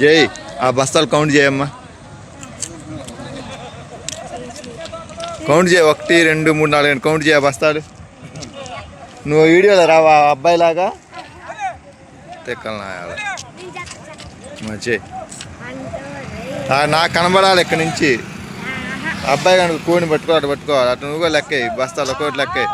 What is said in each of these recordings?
జై ఆ బస్తాలు కౌంట్ చేయమ్మా. కౌంట్ చేయ ఒకటి రెండు మూడు నాలుగు ఐదు కౌంట్ చేయ బస్తాలు. నువ్వు వీడియోలో రావా ఆ అబ్బాయిలాగా తెక్కలు మంచి నాకు కనబడాలి ఇక్కడి నుంచి. అబ్బాయి కనుక కోడిని పట్టుకోవాలి పట్టుకోవాలి అటు నువ్వు లెక్క బస్తాలు ఒకటి లెక్కాయి.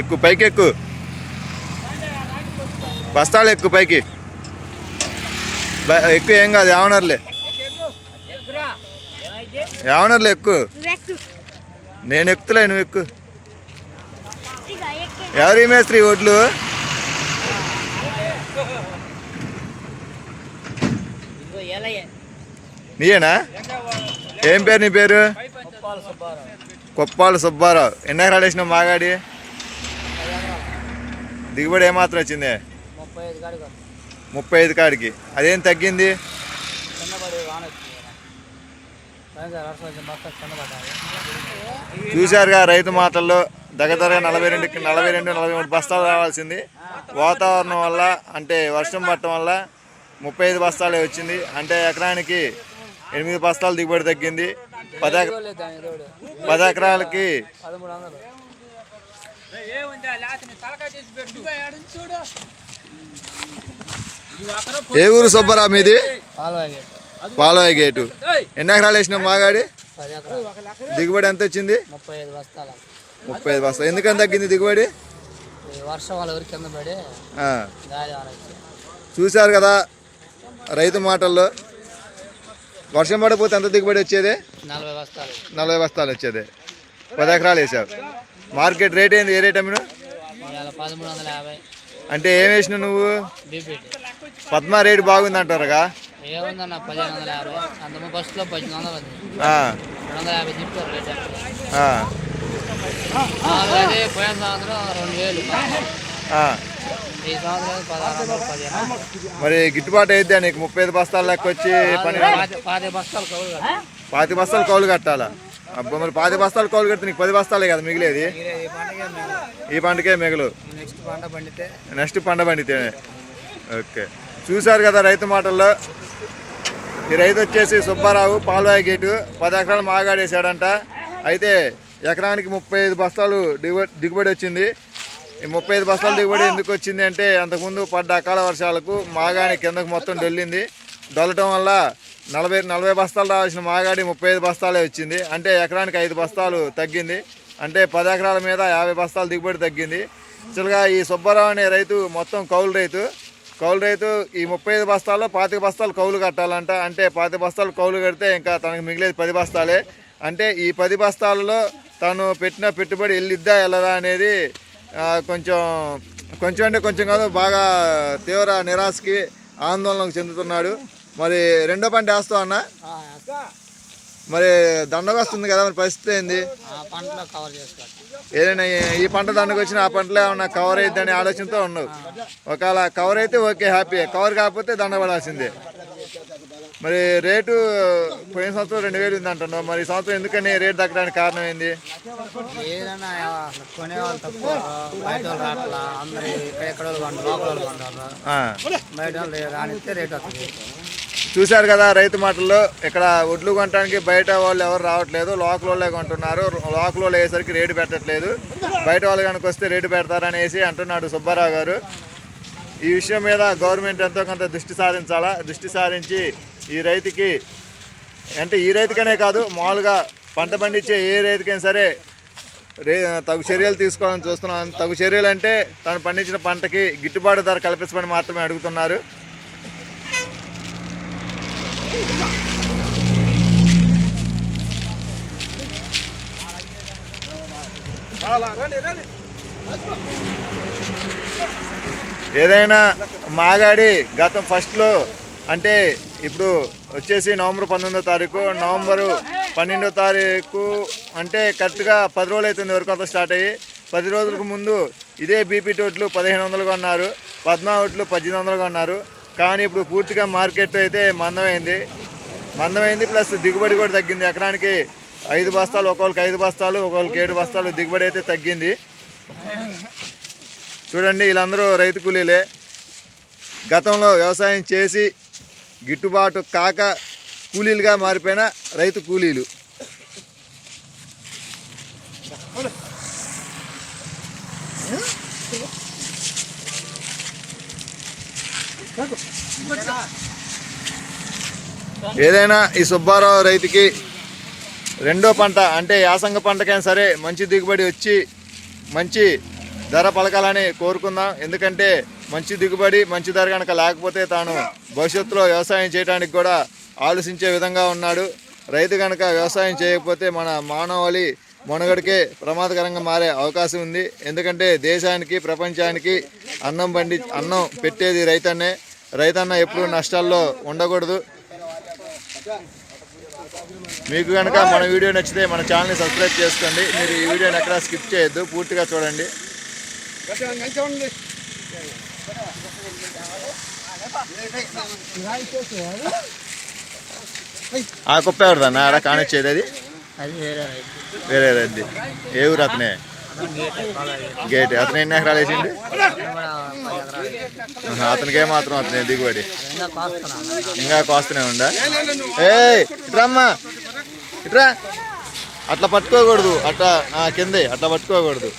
ఎక్కు పైకి ఎక్కు. బస్తాలు ఎక్కు పైకి. ఎక్కువ ఏం కాదు ఏమనర్లే ఏమనర్లే ఎక్కు. నేను ఎక్కుతులే నువ్వు ఎక్కు. ఎవరి మేస్త్రి ఒడ్లు నీయేనా? ఏం పేరు నీ పేరు? కొప్పాల సుబ్బారావు. ఎన్ని ఎకరాలు వేసినావు మాగాడి? దిగుబడి ఏమాత్రం వచ్చింది? ముప్పై ఐదు కాడికి అదేం తగ్గింది. చూశారుగా రైతు మాటల్లో దగ్గర నలభై రెండు నలభై రెండు నలభై మూడు బస్తాలు రావాల్సింది. వాతావరణం వల్ల అంటే వర్షం పట్టడం వల్ల ముప్పై ఐదు బస్తాలే వచ్చింది. అంటే ఎకరానికి ఎనిమిది బస్తాలు దిగుబడి తగ్గింది. పది. పది ఎకరాలకి ఏ ఊరు సుబ్బారావు మీది. పాలవాయి గేటు ఎన్ని ఎకరాలు వేసినావు మాగాడి? దిగుబడి ఎంత వచ్చింది? ముప్పై ఐదు బస్తాలు. ఎందుకని తగ్గింది దిగుబడి? చూశారు కదా రైతు మాటల్లో. వర్షం పడిపోతే ఎంత దిగుబడి వచ్చేది? నలభై బస్తాలు. నలభై బస్తాలు వచ్చేది. పది ఎకరాలు వేసావు మార్కెట్ రేట్ ఏంది? ఏ రేట్ అమ్మిన అంటే ఏం వేసినావు నువ్వు? పద్మ రేటు బాగుంది అంటారుగా. మరి గిట్టుబాటు అయితే నీకు? ముప్పై ఐదు బస్తాలు లెక్క వచ్చి పని పాతి బస్తాలు కౌలు కట్టాలా? అబ్బా మరి పాతి బస్తాలు కౌలు కడితే నీకు పది బస్తాలే కదా మిగిలేది? ఈ పండుగ పంటకే మిగులు. నెక్స్ట్ పంట పండితే ఓకే. చూశారు కదా రైతు మాటల్లో. ఈ రైతు వచ్చేసి సుబ్బారావు పాల్వాయి గేటు పది ఎకరాలు మాగాడేశాడంట. అయితే ఎకరానికి ముప్పై ఐదు బస్తాలు దిగుబడి వచ్చింది. ఈ ముప్పై ఐదు బస్తాలు దిగుబడి ఎందుకు వచ్చింది అంటే అంతకుముందు పడ్డ అకాల వర్షాలకు మాగాణి కిందకు మొత్తం డొల్లింది. డొల్లటం వల్ల నలభై నలభై బస్తాలు రావాల్సిన మాగాడి ముప్పై ఐదు బస్తాలే వచ్చింది. అంటే ఎకరానికి ఐదు బస్తాలు తగ్గింది. అంటే పది ఎకరాల మీద యాభై బస్తాలు దిగుబడి తగ్గింది. అసలుగా ఈ సుబ్బారావు అనే రైతు మొత్తం కౌలు రైతు. కౌలు రైతు ఈ ముప్పై ఐదు బస్తాల్లో పాతిక బస్తాలు కౌలు కట్టాలంట. అంటే పాతిక బస్తాలు కౌలు కడితే ఇంకా తనకు మిగిలేదు పది బస్తాలే. అంటే ఈ పది బస్తాలలో తను పెట్టిన పెట్టుబడి వెళ్ళిద్దా వెళ్ళదా అనేది కొంచెం కొంచెం అంటే కొంచెం కాదు బాగా తీవ్ర నిరాశకి ఆందోళనకు చెందుతున్నాడు. మరి రెండో పంట వేస్తావు అన్న? మరి దండగా వస్తుంది కదా మరి పరిస్థితి ఏంది? ఏదైనా ఈ- పంట దండకు వచ్చిన ఆ పంటలో ఏమన్నా కవర్ అయిద్దని ఆలోచనతో ఉన్నావు ఒకవేళ కవర్ అయితే ఓకే హ్యాపీ కవర్ కాకపోతే దండపడాల్సిందే మరి రేటు పోయిన సంవత్సరం రెండు వేలు ఉంది అంటున్నావు. మరి ఈ సంవత్సరం ఎందుకని రేటు తగ్గడానికి కారణం ఏంది? బయట చూశారు కదా రైతు మాటల్లో ఇక్కడ ఒడ్లు కొనడానికి బయట వాళ్ళు ఎవరు రావట్లేదు లోకల్ వాళ్ళే కొంటున్నారు లోకల్ వాళ్ళు అయ్యేసరికి రేటు పెట్టట్లేదు. బయట వాళ్ళు కనుక వస్తే రేటు పెడతారనేసి అంటున్నాడు సుబ్బారావు గారు. ఈ విషయం మీద గవర్నమెంట్ ఎంతో కొంత దృష్టి సారించాలా? దృష్టి సారించి ఈ రైతుకి అంటే ఈ రైతుకనే కాదు మామూలుగా పంట పండించే ఏ రైతుకైనా సరే రే తగు చర్యలు తీసుకోవాలని చూస్తున్నాం. తగు చర్యలు అంటే తను పండించిన పంటకి గిట్టుబాటు ధర కల్పించమని మాత్రమే అడుగుతున్నారు. ఏదైనా మాగాడి గతం ఫస్ట్లో అంటే ఇప్పుడు వచ్చేసి నవంబర్ పంతొమ్మిదో తారీఖు నవంబరు పన్నెండో తారీఖు అంటే కరెక్ట్గా పది రోజులు అవుతుంది వరకు అంతా స్టార్ట్ అయ్యి. పది రోజులకు ముందు ఇదే బీపీ టోట్లు పదిహేను వందలు కొన్నారు పద్మా ఓట్లు పద్దెనిమిది వందలుగా ఉన్నారు. కానీ ఇప్పుడు పూర్తిగా మార్కెట్ అయితే మందమైంది. మందమైంది ప్లస్ దిగుబడి కూడా తగ్గింది. ఎకరానికి ఐదు బస్తాలు ఒకళ్ళకి ఐదు బస్తాలు ఒకళ్ళకి ఏడు బస్తాలు దిగుబడి అయితే తగ్గింది. చూడండి వీళ్ళందరూ రైతు కూలీలే. గతంలో వ్యవసాయం చేసి గిట్టుబాటు కాక కూలీలుగా మారిపోయిన రైతు కూలీలు. ఏదైనా ఈ సుబ్బారావు రైతుకి రెండో పంట అంటే యాసంగ పంటకైనా సరే మంచి దిగుబడి వచ్చి మంచి ధర పలకాలని కోరుకుందాం. ఎందుకంటే మంచి దిగుబడి మంచి ధర కనుక లేకపోతే తాను భవిష్యత్తులో వ్యవసాయం చేయడానికి కూడా ఆలోచించే విధంగా ఉన్నాడు. రైతు కనుక వ్యవసాయం చేయకపోతే మన మానవాళి మనుగడికే ప్రమాదకరంగా మారే అవకాశం ఉంది. ఎందుకంటే దేశానికి ప్రపంచానికి అన్నం పండి అన్నం పెట్టేది రైతన్నే. రైతన్న ఎప్పుడు నష్టాల్లో ఉండకూడదు. మీకు కనుక మన వీడియో నచ్చితే మన ఛానల్ని సబ్స్క్రైబ్ చేసుకోండి. మీరు ఈ వీడియోని ఎక్కడా స్కిప్ చేయొద్దు. పూర్తిగా చూడండి. ఆ కుప్ప ఎవరిదన్నా? ఆడ కానిచ్చేది అది? వేరే రైతు. వేరే ఏ ఊరు అతనే? గేట్. అతను ఎన్ని ఎకరాలు వేసిండు? అది మాత్రం అతనికి ఏమాత్రం అతనే దిగుబడి. ఇంకా కాస్తూనే కోస్తూనే ఉందా ఏ ఇట్రమ్మా ఇట్రా. అట్లా పట్టుకోకూడదు. అట్లా కిందే. అట్లా పట్టుకోకూడదు.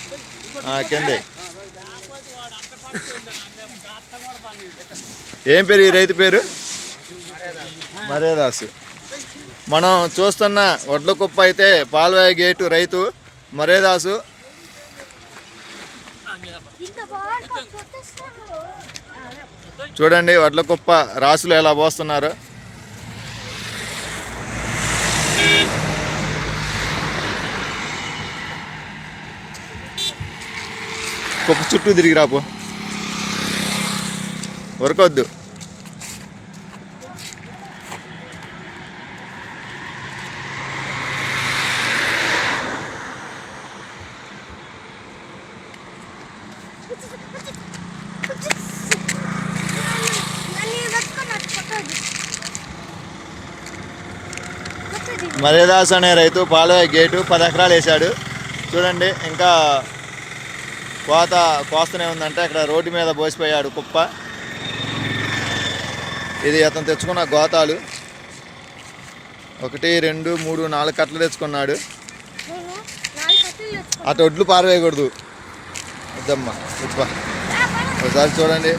కిందే. ఏం పేరు ఈ రైతు పేరు? మరేదాసు. మనం చూస్తున్న వడ్ల కుప్ప అయితే పాల్వాయి గేటు రైతు మరేదాసు? చూడండి వడ్ల కుప్ప రాసులు ఎలా పోస్తున్నారు. కుప్ప చుట్టూ తిరిగి రాపు వరకొద్దు. మరేదాస్ అనే రైతు పాలవాయి గేటు పది ఎకరాలు వేశాడు. చూడండి ఇంకా కోత కోస్తూనే ఉందంటే అక్కడ రోడ్డు మీద పోసిపోయాడు కుప్ప. ఇది అతను తెచ్చుకున్న గోతాలు. ఒకటి రెండు మూడు నాలుగు కట్టలు తెచ్చుకున్నాడు. అటు ఒడ్లు పారవేయకూడదు. వద్దమ్మా ఉప్ప ఒకసారి చూడండి.